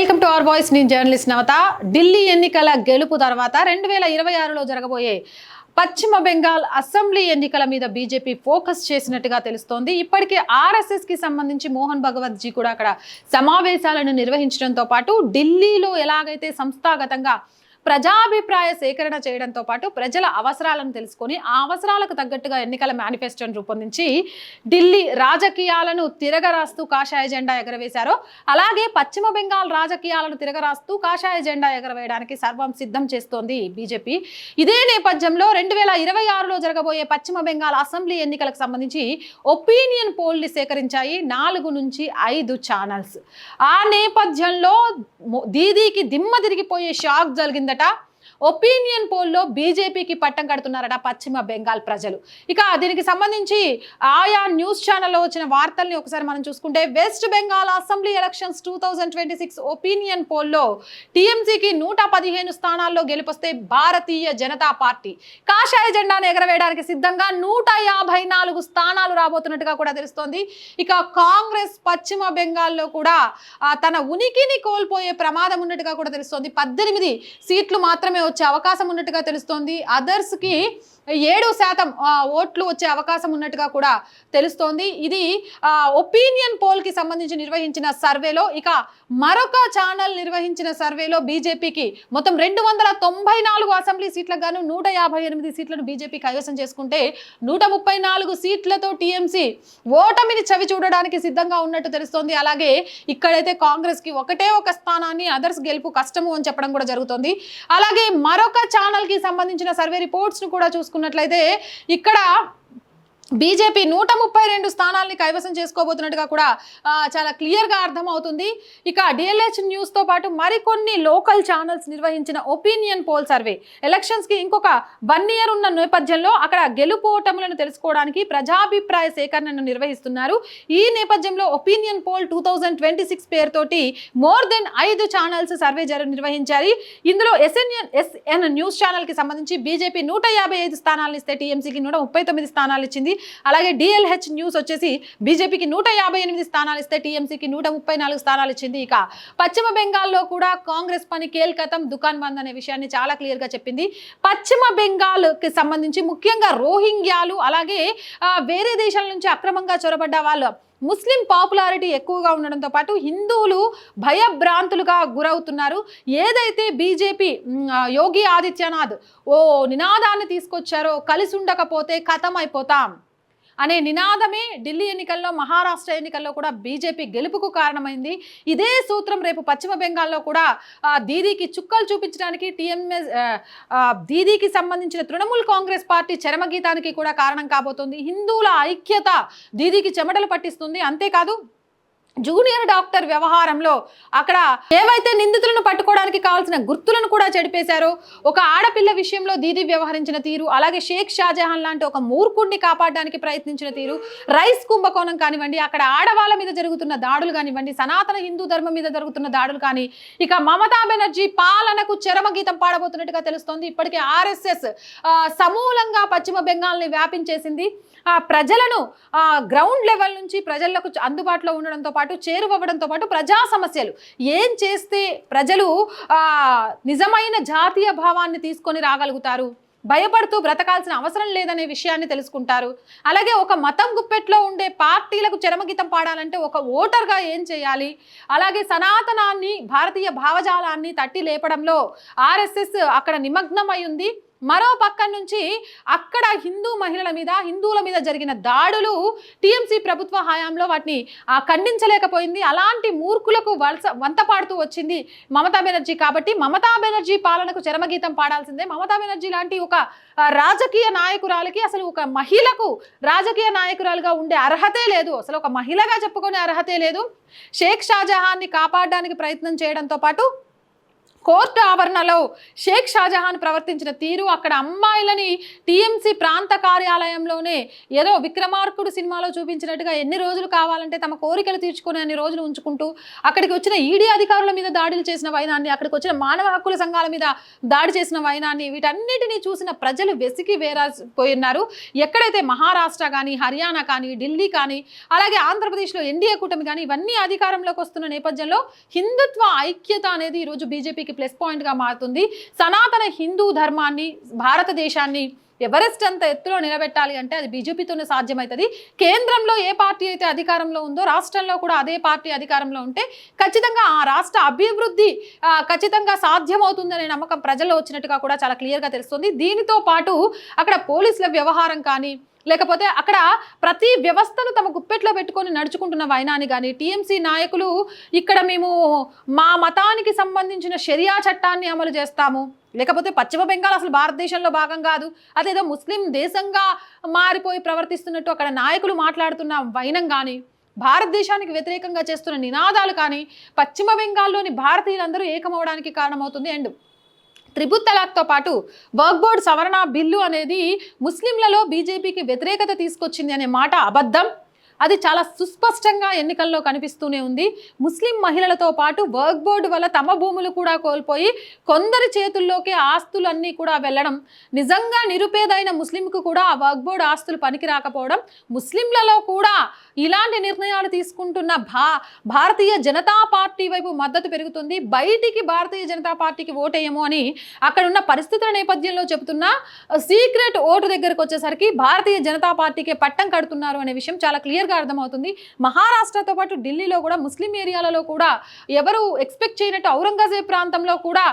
Welcome to our voice నేను journalist Navata. Delhi ఎన్నికల గెలుపు తర్వాత రెండు వేల ఇరవై ఆరులో జరగబోయే పశ్చిమ బెంగాల్ అసెంబ్లీ ఎన్నికల మీద బీజేపీ ఫోకస్ చేసినట్టుగా తెలుస్తోంది. ఇప్పటికే ఆర్ఎస్ఎస్కి సంబంధించి మోహన్ భగవత్ జీ కూడా అక్కడ సమావేశాలను నిర్వహించడంతో పాటు ఢిల్లీలో ఎలాగైతే సంస్థాగతంగా ప్రజాభిప్రాయ సేకరణ చేయడంతో పాటు ప్రజల అవసరాలను తెలుసుకొని ఆ అవసరాలకు తగ్గట్టుగా ఎన్నికల మేనిఫెస్టోను రూపొందించి ఢిల్లీ రాజకీయాలను తిరగరాస్తూ కాషాయ జెండా ఎగరవేశారు. అలాగే పశ్చిమ బెంగాల్ రాజకీయాలను తిరగరాస్తూ కాషాయ జెండా ఎగరవేయడానికి సర్వం సిద్ధం చేస్తోంది బీజేపీ. ఇదే నేపథ్యంలో రెండు వేల ఇరవై ఆరులో జరగబోయే పశ్చిమ బెంగాల్ అసెంబ్లీ ఎన్నికలకు సంబంధించి ఒపీనియన్ పోల్ని సేకరించాయి నాలుగు నుంచి ఐదు ఛానల్స్. ఆ నేపథ్యంలో దీదీకి దిమ్మ తిరిగిపోయే షాక్ జరిగింది జరిగిందట ఒపీనియన్ పోల్లో బీజేపీకి పట్టం కడుతున్నారట పశ్చిమ బెంగాల్ ప్రజలు. ఇక దీనికి సంబంధించి ఆయా న్యూస్ ఛానల్లో వచ్చిన వార్తల్ని ఒకసారి మనం చూసుకుంటే West Bengal assembly elections two thousand twenty six opinion పోల్లో టీఎంసీకి నూట పదిహేను స్థానాల్లో గెలుపొస్తే భారతీయ జనతా పార్టీ. కాషాయ జెండాను ఎగరవేయడానికి సిద్ధంగా నూట యాభై నాలుగు స్థానాలు రాబోతున్నట్టుగా కూడా తెలుస్తోంది. ఇక కాంగ్రెస్ పశ్చిమ బెంగాల్లో కూడా తన ఉనికిని కోల్పోయే ప్రమాదం ఉన్నట్టుగా కూడా తెలుస్తోంది. పద్దెనిమిది సీట్లు మాత్రమే వచ్చే అవకాశం ఉన్నట్టుగా తెలుస్తోంది. అదర్స్కి ఏడు శాతం ఓట్లు వచ్చే అవకాశం ఉన్నట్టుగా కూడా తెలుస్తోంది. ఇది ఒపీనియన్ పోల్కి సంబంధించి నిర్వహించిన సర్వేలో ఇక మరొక ఛానల్ నిర్వహించిన సర్వేలో బీజేపీకి మొత్తం రెండు వందల తొంభై నాలుగు అసెంబ్లీ సీట్లకు గాను నూట యాభై ఎనిమిది సీట్లను బీజేపీ కైవసం చేసుకుంటే నూట ముప్పై నాలుగు సీట్లతో టీఎంసీ ఓటమిని చవి చూడడానికి సిద్ధంగా ఉన్నట్టు తెలుస్తోంది. అలాగే ఇక్కడైతే కాంగ్రెస్కి ఒకటే ఒక స్థానాన్ని అదర్స్ గెలుపు కష్టము అని చెప్పడం కూడా జరుగుతుంది. అలాగే మరొక ఛానల్కి సంబంధించిన సర్వే రిపోర్ట్స్ను కూడా చూసుకున్నట్లయితే ఇక్కడ బీజేపీ నూట ముప్పై రెండు స్థానాల్ని కైవసం చేసుకోబోతున్నట్టుగా కూడా చాలా క్లియర్గా అర్థమవుతుంది. ఇక డిఎల్హెచ్ న్యూస్తో పాటు మరికొన్ని లోకల్ ఛానల్స్ నిర్వహించిన ఒపీనియన్ పోల్ సర్వే ఎలక్షన్స్కి ఇంకొక వన్ ఇయర్ ఉన్న నేపథ్యంలో అక్కడ గెలుపు ఓటములను తెలుసుకోవడానికి ప్రజాభిప్రాయ సేకరణను నిర్వహిస్తున్నారు. ఈ నేపథ్యంలో opinion poll two thousand twenty six పేరుతోటి మోర్ దెన్ ఐదు ఛానల్స్ సర్వే జరు నిర్వహించారు. ఇందులో ఎస్ఎన్ఎన్ ఎస్ఎన్ న్యూస్ ఛానల్కి సంబంధించి బీజేపీ నూట యాభై ఐదు స్థానాలు ఇస్తే టీఎంసీకి నూట ముప్పై తొమ్మిది స్థానాలు ఇచ్చింది. అలాగే డిఎల్హెచ్ న్యూస్ వచ్చేసి బీజేపీకి నూట యాభై ఎనిమిది స్థానాలు ఇస్తే టీఎంసీకి నూట ముప్పై నాలుగు స్థానాలు ఇచ్చింది. ఇక పశ్చిమ బెంగాల్లో కూడా కాంగ్రెస్ పని కేల్కతం దుకాన్ బంద్ అనే విషయాన్ని చాలా క్లియర్గా చెప్పింది. పశ్చిమ బెంగాల్కి సంబంధించి ముఖ్యంగా రోహింగ్యాలు అలాగే వేరే దేశాల నుంచి అక్రమంగా చొరబడ్డ వాళ్ళు ముస్లిం పాపులారిటీ ఎక్కువగా ఉండడంతో పాటు హిందువులు భయభ్రాంతులుగా గురవుతున్నారు. ఏదైతే బీజేపీ యోగి ఆదిత్యనాథ్ ఓ నినాదాన్ని తీసుకొచ్చారో కలిసి ఉండకపోతే కథమైపోతాం. అయిపోతాం అనే నినాదమే ఢిల్లీ ఎన్నికల్లో మహారాష్ట్ర ఎన్నికల్లో కూడా బీజేపీ గెలుపుకు కారణమైంది. ఇదే సూత్రం రేపు పశ్చిమ బెంగాల్లో కూడా దీదీకి చుక్కలు చూపించడానికి టీఎంఎస్ దీదీకి సంబంధించిన తృణమూల్ కాంగ్రెస్ పార్టీ చరమగీతానికి కూడా కారణం కాబోతుంది. హిందువుల ఐక్యత దీదీకి చెమటలు పట్టిస్తుంది. అంతేకాదు జూనియర్ డాక్టర్ వ్యవహారంలో అక్కడ ఏవైతే నిందితులను పట్టుకోవడానికి కావాల్సిన గుర్తులను కూడా చెడిపేశారో ఒక ఆడపిల్ల విషయంలో దీది వ్యవహరించిన తీరు అలాగే షేక్ షాజహాన్ లాంటి ఒక మూర్ఖుడిని కాపాడడానికి ప్రయత్నించిన తీరు రైస్ కుంభకోణం కానివ్వండి అక్కడ ఆడవాళ్ళ మీద జరుగుతున్న దాడులు కానివ్వండి సనాతన హిందూ ధర్మం మీద జరుగుతున్న దాడులు కానీ ఇక మమతా బెనర్జీ పాలనకు చరమగీతం పాడబోతున్నట్టుగా తెలుస్తోంది. ఇప్పటికే ఆర్ఎస్ఎస్ సమూలంగా పశ్చిమ బెంగాల్ని వ్యాపించేసింది. ఆ ప్రజలను ఆ గ్రౌండ్ లెవెల్ నుంచి ప్రజలకు అందుబాటులో ఉండడంతో పాటు చేరువవ్వడంతో పాటు ప్రజా సమస్యలు. ఏం చేస్తే ప్రజలు నిజమైన జాతీయ భావాన్ని తీసుకొని రాగలుగుతారు? భయపడుతూ బ్రతకాల్సిన అవసరం లేదనే విషయాన్ని తెలుసుకుంటారు. అలాగే ఒక మతం గుప్పెట్లో ఉండే పార్టీలకు చరమగీతం పాడాలంటే ఒక ఓటర్గా ఏం చేయాలి? అలాగే సనాతనాన్ని భారతీయ భావజాలాన్ని తట్టి లేపడంలో ఆర్ఎస్ఎస్ అక్కడ నిమగ్నమై ఉంది. మరో పక్క నుంచి అక్కడ హిందూ మహిళల మీద హిందువుల మీద జరిగిన దాడులు టీఎంసీ ప్రభుత్వ హయాంలో వాటిని ఖండించలేకపోయింది. అలాంటి మూర్ఖులకు వలస వంత పాడుతూ వచ్చింది మమతా బెనర్జీ కాబట్టి మమతా బెనర్జీ పాలనకు చరమగీతం పాడాల్సిందే. మమతా బెనర్జీ లాంటి ఒక రాజకీయ నాయకురాలకి అసలు ఒక మహిళకు రాజకీయ నాయకురాలుగా ఉండే అర్హతే లేదు. అసలు ఒక మహిళగా చెప్పుకునే అర్హతే లేదు. షేక్ షాజహాన్ని కాపాడడానికి ప్రయత్నం చేయడంతో పాటు కోర్టు ఆవరణలో షేక్ షాజహాన్ ప్రవర్తించిన తీరు అక్కడ అమ్మాయిలని టీఎంసీ ప్రాంత కార్యాలయంలోనే ఏదో విక్రమార్కుడు సినిమాలో చూపించినట్టుగా ఎన్ని రోజులు కావాలంటే తమ కోరికలు తీర్చుకునే అన్ని రోజులు ఉంచుకుంటూ అక్కడికి వచ్చిన ఈడీ అధికారుల మీద దాడులు చేసిన వైనాన్ని అక్కడికి వచ్చిన మానవ హక్కుల సంఘాల మీద దాడి చేసిన వైనాన్ని వీటన్నిటినీ చూసిన ప్రజలు వెసికి వేరాపోయినారు ఎక్కడైతే మహారాష్ట్ర కానీ హర్యానా కానీ ఢిల్లీ కానీ అలాగే ఆంధ్రప్రదేశ్లో ఎన్డీఏ కూటమి కానీ ఇవన్నీ అధికారంలోకి వస్తున్న నేపథ్యంలో హిందుత్వ ఐక్యత అనేది ఈరోజు బీజేపీకి ప్లస్ పాయింట్గా మారుతుంది. సనాతన హిందూ ధర్మాన్ని భారతదేశాన్ని ఎవరెస్ట్ అంత ఎత్తులో నిలబెట్టాలి అంటే అది బీజేపీతోనే సాధ్యమవుతుంది కేంద్రంలో ఏ పార్టీ అయితే అధికారంలో ఉందో రాష్ట్రంలో కూడా అదే పార్టీ అధికారంలో ఉంటే ఖచ్చితంగా ఆ రాష్ట్ర అభివృద్ధి ఖచ్చితంగా సాధ్యమవుతుందనే నమ్మకం ప్రజల్లో వచ్చినట్టుగా కూడా చాలా క్లియర్గా తెలుస్తుంది. దీనితో పాటు అక్కడ పోలీసుల వ్యవహారం కానీ లేకపోతే అక్కడ ప్రతి వ్యవస్థను తమ గుప్పెట్లో పెట్టుకొని నడుచుకుంటున్న వైనాన్ని కానీ టీఎంసీ నాయకులు ఇక్కడ మేము మా మతానికి సంబంధించిన షరియా చట్టాన్ని అమలు చేస్తాము. లేకపోతే పశ్చిమ బెంగాల్ అసలు భారతదేశంలో భాగం కాదు. అదేదో ముస్లిం దేశంగా మారిపోయి ప్రవర్తిస్తున్నట్టు అక్కడ నాయకులు మాట్లాడుతున్న వైనం కానీ భారతదేశానికి వ్యతిరేకంగా చేస్తున్న నినాదాలు కానీ పశ్చిమ బెంగాల్లోని భారతీయులందరూ ఏకమవడానికి కారణమవుతుంది. అండ్ త్రిపుల్ తలాక్తో పాటు వర్క్ బోర్డ్ సవరణ బిల్లు అనేది ముస్లింలలో బీజేపీకి వ్యతిరేకత తీసుకొచ్చింది అనే మాట అబద్ధం. అది చాలా సుస్పష్టంగా ఎన్నికల్లో కనిపిస్తూనే ఉంది. ముస్లిం మహిళలతో పాటు వర్క్ బోర్డు వల్ల తమ భూములు కూడా కోల్పోయి కొందరి చేతుల్లోకి ఆస్తులన్నీ కూడా వెళ్ళడం. నిజంగా నిరుపేదైన ముస్లింకు కూడా ఆ వర్క్ బోర్డు ఆస్తులు పనికి రాకపోవడం ముస్లింలలో కూడా ఇలాంటి నిర్ణయాలు తీసుకుంటున్న భా భారతీయ జనతా పార్టీ వైపు మద్దతు పెరుగుతుంది. బయటికి భారతీయ జనతా పార్టీకి ఓటేయము అని అక్కడ ఉన్న పరిస్థితుల నేపథ్యంలో చెబుతున్న సీక్రెట్ ఓటు దగ్గరకు వచ్చేసరికి భారతీయ జనతా పార్టీకే పట్టం కడుతున్నారు అనే విషయం చాలా క్లియర్గా అర్థమవుతుంది. మహారాష్ట్రతో పాటు ఢిల్లీలో కూడా ముస్లిం ఏరియాలలో కూడా ఎవరు ఎక్స్పెక్ట్ చేయనట్టు ఔరంగజేబ్ ప్రాంతంలో కూడా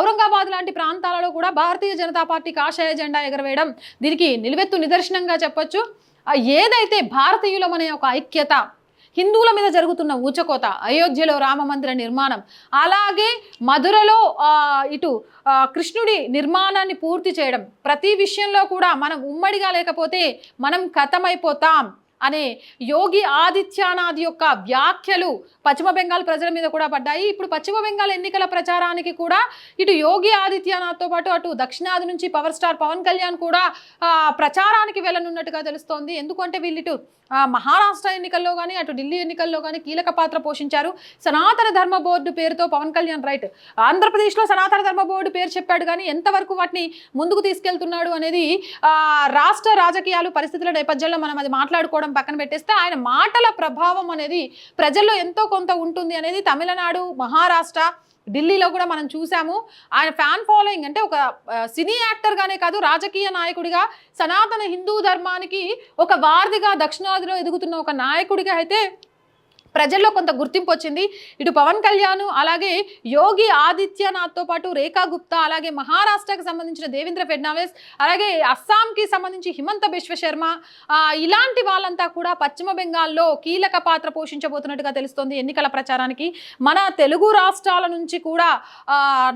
ఔరంగాబాద్ లాంటి ప్రాంతాలలో కూడా భారతీయ జనతా పార్టీ కాషాయ జెండా ఎగరవేయడం దీనికి నిలువెత్తు నిదర్శనంగా చెప్పొచ్చు. ఏదైతే భారతీయుల ఒక ఐక్యత హిందువుల మీద జరుగుతున్న ఊచకోత అయోధ్యలో రామ మందిర నిర్మాణం అలాగే మధురలో ఇటు కృష్ణుడి నిర్మాణాన్ని పూర్తి చేయడం ప్రతి విషయంలో కూడా మనం ఉమ్మడిగా లేకపోతే మనం కథమైపోతాం. అనే యోగి ఆదిత్యనాథ్ యొక్క వ్యాఖ్యలు పశ్చిమ బెంగాల్ ప్రజల మీద కూడా పడ్డాయి. ఇప్పుడు పశ్చిమ బెంగాల్ ఎన్నికల ప్రచారానికి కూడా ఇటు యోగి ఆదిత్యనాథ్తో పాటు అటు దక్షిణాది నుంచి పవర్ స్టార్ పవన్ కళ్యాణ్ కూడా ప్రచారానికి వెళ్ళనున్నట్టుగా తెలుస్తోంది. ఎందుకంటే వీళ్ళు ఇటు మహారాష్ట్ర ఎన్నికల్లో కానీ అటు ఢిల్లీ ఎన్నికల్లో కానీ కీలక పాత్ర పోషించారు. సనాతన ధర్మ బోర్డు పేరుతో పవన్ కళ్యాణ్ రైట్. ఆంధ్రప్రదేశ్లో సనాతన ధర్మ బోర్డు పేరు చెప్పాడు కానీ ఎంతవరకు వాటిని ముందుకు తీసుకెళ్తున్నాడు అనేది రాష్ట్ర రాజకీయాలు పరిస్థితుల నేపథ్యంలో మనం అది మాట్లాడుకోవడం పక్కన పెట్టేస్తే ఆయన మాటల ప్రభావం అనేది ప్రజల్లో ఎంతో కొంత ఉంటుంది అనేది తమిళనాడు మహారాష్ట్ర ఢిల్లీలో కూడా మనం చూసాము. ఆయన ఫ్యాన్ ఫాలోయింగ్ అంటే ఒక సినీ యాక్టర్గానే కాదు రాజకీయ నాయకుడిగా సనాతన హిందూ ధర్మానికి ఒక వారధిగా దక్షిణాదిలో ఎదుగుతున్న ఒక నాయకుడిగా అయితే ప్రజల్లో కొంత గుర్తింపు వచ్చింది. ఇటు పవన్ కళ్యాణ్ అలాగే యోగి ఆదిత్యనాథ్తో పాటు రేఖా గుప్తా అలాగే మహారాష్ట్రకి సంబంధించిన దేవేంద్ర ఫడ్నవీస్ అలాగే అస్సాంకి సంబంధించి హిమంత బిశ్వ శర్మ ఇలాంటి వాళ్ళంతా కూడా పశ్చిమ బెంగాల్లో కీలక పాత్ర పోషించబోతున్నట్టుగా తెలుస్తోంది ఎన్నికల ప్రచారానికి. మన తెలుగు రాష్ట్రాల నుంచి కూడా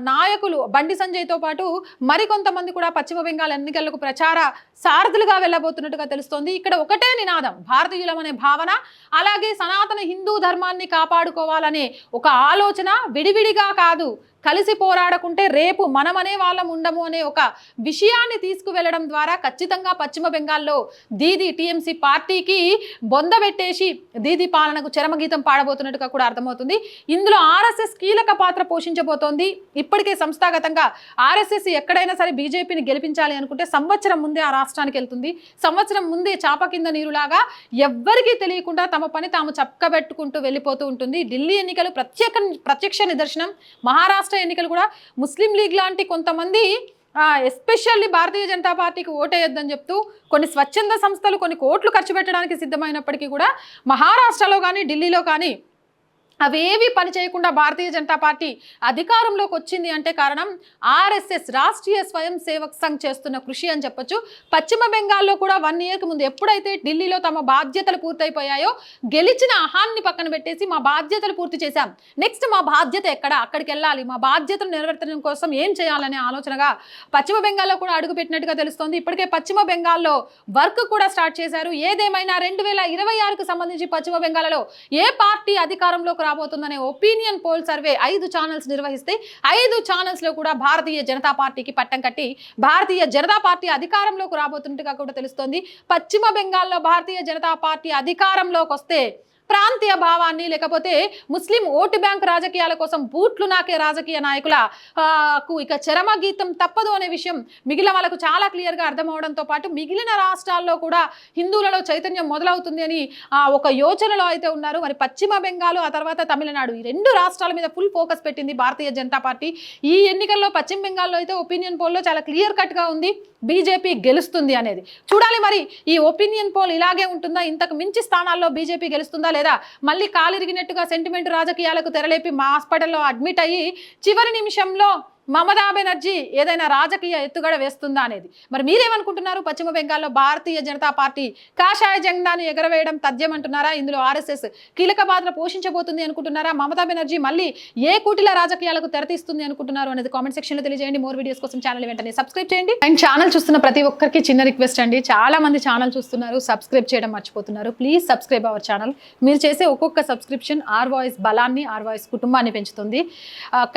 నాయకులు బండి సంజయ్తో పాటు మరికొంతమంది కూడా పశ్చిమ బెంగాల్ ఎన్నికలకు ప్రచార సారథులుగా వెళ్ళబోతున్నట్టుగా తెలుస్తోంది. ఇక్కడ ఒకటే నినాదం భారతీయులం అనే భావన అలాగే సనాతన హిందూ హిందూ ధర్మాన్ని కాపాడుకోవాలనే ఒక ఆలోచన విడివిడిగా కాదు. కలిసి పోరాడకుంటే రేపు మనమనే వాళ్ళం ఉండము అనే ఒక విషయాన్ని తీసుకువెళ్ళడం ద్వారా ఖచ్చితంగా పశ్చిమ బెంగాల్లో దీది టీఎంసీ పార్టీకి బొందబెట్టేసి దీది పాలనకు చరమగీతం పాడబోతున్నట్టుగా కూడా అర్థమవుతుంది. ఇందులో ఆర్ఎస్ఎస్ కీలక పాత్ర పోషించబోతోంది. ఇప్పటికే సంస్థాగతంగా ఆర్ఎస్ఎస్ ఎక్కడైనా సరే బీజేపీని గెలిపించాలి అనుకుంటే సంవత్సరం ముందే ఆ రాష్ట్రానికి వెళ్తుంది. సంవత్సరం ముందే చాప కింద నీరులాగా ఎవ్వరికీ తెలియకుండా తమ పని తాము చక్కబెట్టుకుంటూ వెళ్ళిపోతూ ఉంటుంది. ఢిల్లీ ఎన్నికలు ప్రత్యేక ప్రత్యక్ష నిదర్శనం. మహారాష్ట్ర ఎన్నికలు కూడా ముస్లిం లీగ్ లాంటి కొంతమంది ఎస్పెషల్లీ భారతీయ జనతా పార్టీకి ఓటేయొద్దని చెప్తూ కొన్ని స్వచ్ఛంద సంస్థలు కొన్ని కోట్లు ఖర్చు పెట్టడానికి సిద్ధమైనప్పటికీ కూడా మహారాష్ట్రలో కానీ ఢిల్లీలో కానీ అవేవి పని చేయకుండా భారతీయ జనతా పార్టీ అధికారంలోకి వచ్చింది అంటే కారణం ఆర్ఎస్ఎస్ రాష్ట్రీయ స్వయం సేవక్ సంఘ్ చేస్తున్న కృషి అని చెప్పొచ్చు. పశ్చిమ బెంగాల్లో కూడా వన్ ఇయర్కి ముందు ఎప్పుడైతే ఢిల్లీలో తమ బాధ్యతలు పూర్తయిపోయాయో గెలిచిన అహాన్ని పక్కన పెట్టేసి మా బాధ్యతలు పూర్తి చేశాం. నెక్స్ట్ మా బాధ్యత ఎక్కడ? అక్కడికి వెళ్ళాలి. మా బాధ్యతను నెరవేర్చడం కోసం ఏం చేయాలనే ఆలోచనగా పశ్చిమ బెంగాల్లో కూడా అడుగుపెట్టినట్టుగా తెలుస్తోంది. ఇప్పటికే పశ్చిమ బెంగాల్లో వర్క్ కూడా స్టార్ట్ చేశారు. ఏదేమైనా రెండు వేల ఇరవై ఆరుకు సంబంధించి పశ్చిమ బెంగాల్లో ఏ పార్టీ అధికారంలోకి రాబోతుందనే ఒపీనియన్ పోల్ సర్వే ఐదు ఛానల్స్ నిర్వహిస్తే ఐదు ఛానల్స్లో కూడా భారతీయ జనతా పార్టీకి పట్టం కట్టి భారతీయ జనతా పార్టీ అధికారంలోకి రాబోతున్నట్టుగా కూడా తెలుస్తోంది. పశ్చిమ బెంగాల్లో భారతీయ జనతా పార్టీ అధికారంలోకి వస్తే ప్రాంతీయ భావాన్ని లేకపోతే ముస్లిం ఓటు బ్యాంక్ రాజకీయాల కోసం బూట్లు నాకే రాజకీయ నాయకుల కు ఇక చరమ గీతం తప్పదు అనే విషయం మిగిలిన వాళ్ళకు చాలా క్లియర్గా అర్థమవడంతో పాటు మిగిలిన రాష్ట్రాల్లో కూడా హిందువులలో చైతన్యం మొదలవుతుంది అని ఆ, ఒక యోచనలో అయితే ఉన్నారు. మరి పశ్చిమ బెంగాల్ ఆ తర్వాత తమిళనాడు ఈ రెండు రాష్ట్రాల మీద ఫుల్ ఫోకస్ పెట్టింది భారతీయ జనతా పార్టీ. ఈ ఎన్నికల్లో పశ్చిమ బెంగాల్లో అయితే ఒపీనియన్ పోల్లో చాలా క్లియర్ కట్గా ఉంది. బీజేపీ గెలుస్తుంది అనేది. చూడాలి మరి ఈ ఒపీనియన్ పోల్ ఇలాగే ఉంటుందా? ఇంతకు మించి స్థానాల్లో బీజేపీ గెలుస్తుందా లేదా? మళ్ళీ కాలిరిగినట్టుగా సెంటిమెంట్ రాజకీయాలకు తెరలేపి మా హాస్పిటల్లో అడ్మిట్ అయ్యి చివరి నిమిషంలో మమతా బెనర్జీ ఏదైనా రాజకీయ ఎత్తుగడ వేస్తుందా అనేది. మరి మీరేమనుకుంటున్నారు? పశ్చిమ బెంగాల్లో భారతీయ జనతా పార్టీ కాషాయ జెండాను ఎగరవేయడం తథ్యం అంటున్నారా ఇందులో ఆర్ఎస్ఎస్ కీలక పాత్ర పోషించబోతుంది అనుకుంటున్నారా? మమతా బెనర్జీ మళ్ళీ ఏ కూటిల రాజకీయాలకు తెరతీస్తుంది అనుకుంటున్నారు అనేది కామెంట్ సెక్షన్లో తెలియజేయండి. మోర్ వీడియోస్ కోసం ఛానల్ వెంటనే సబ్స్క్రైబ్ చేయండి. అండ్ ఛానల్ చూస్తున్న ప్రతి ఒక్కరికి చిన్న రిక్వెస్ట్ అండి. చాలా మంది ఛానల్ చూస్తున్నారు సబ్స్క్రైబ్ చేయడం మర్చిపోతున్నారు. Please subscribe our channel. మీరు చేసే ఒక్కొక్క సబ్స్క్రిప్షన్ ఆర్ వాయిస్ బలాన్ని ఆర్ వాయిస్ కుటుంబాన్ని పెంచుతుంది.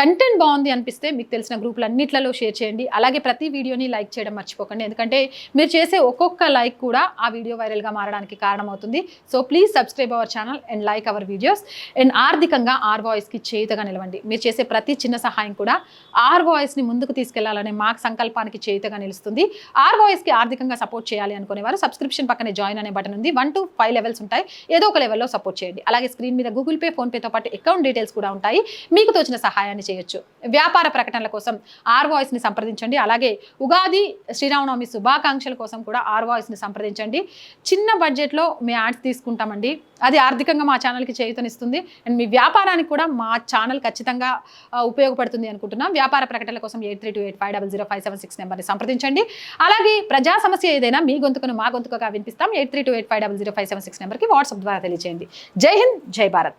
కంటెంట్ బాగుంది అనిపిస్తే మీకు తెలిసిన గ్రూపులు అన్నిట్లలో షేర్ చేయండి. అలాగే ప్రతి వీడియోని లైక్ చేయడం మర్చిపోకండి. ఎందుకంటే మీరు చేసే ఒక్కొక్క లైక్ కూడా ఆ వీడియో వైరల్గా మారడానికి కారణమవుతుంది. So please subscribe our channel and like our videos. And ఆర్థికంగా ఆర్ వాయిస్కి చేయుతగా నిలవండి. మీరు చేసే ప్రతి చిన్న సహాయం కూడా ఆర్ వాయిస్ని ముందుకు తీసుకెళ్ళాలనే మా సంకల్పానికి చేయుతగా నిలుస్తుంది. ఆర్ వాయిస్కి ఆర్థికంగా సపోర్ట్ చేయాలి అనుకునేవారు సబ్స్క్రిప్షన్ పక్కనే జాయిన్ అనే బటన్ ఉంది. వన్ టు ఫైవ్ లెవెల్స్ ఉంటాయి. ఏదో ఒక లెవెల్లో సపోర్ట్ చేయండి. అలాగే స్క్రీన్ మీద గూగుల్ పే ఫోన్పేతో పాటు అకౌంట్ డీటెయిల్స్ కూడా ఉంటాయి. మీకు తోచిన సహాయాన్ని చేయొచ్చు. వ్యాపార ప్రకటనల కోసం ఆర్ వాయిస్ని సంప్రదించండి. అలాగే ఉగాది శ్రీరామనవమి శుభాకాంక్షల కోసం కూడా ఆర్ వాయిస్ని సంప్రదించండి. చిన్న బడ్జెట్లో మీ యాడ్స్ తీసుకుంటామండి. అది ఆర్థికంగా మా ఛానల్కి చేయుతనిస్తుంది. అండ్ మీ వ్యాపారానికి కూడా మా ఛానల్ ఖచ్చితంగా ఉపయోగపడుతుంది అనుకుంటున్నాం. వ్యాపార ప్రకటనల కోసం eight three two eight five double zero five seven six నెంబర్ని సంప్రదించండి. అలాగే ప్రజా సమస్య ఏదైనా మీ గొంతుకను మా గొంతుకగా వినిపిస్తాం. Eight three two eight five double zero five seven six నెంబర్కి వాట్సాప్ ద్వారా తెలియజేయండి జై హింద్ జై భారత్.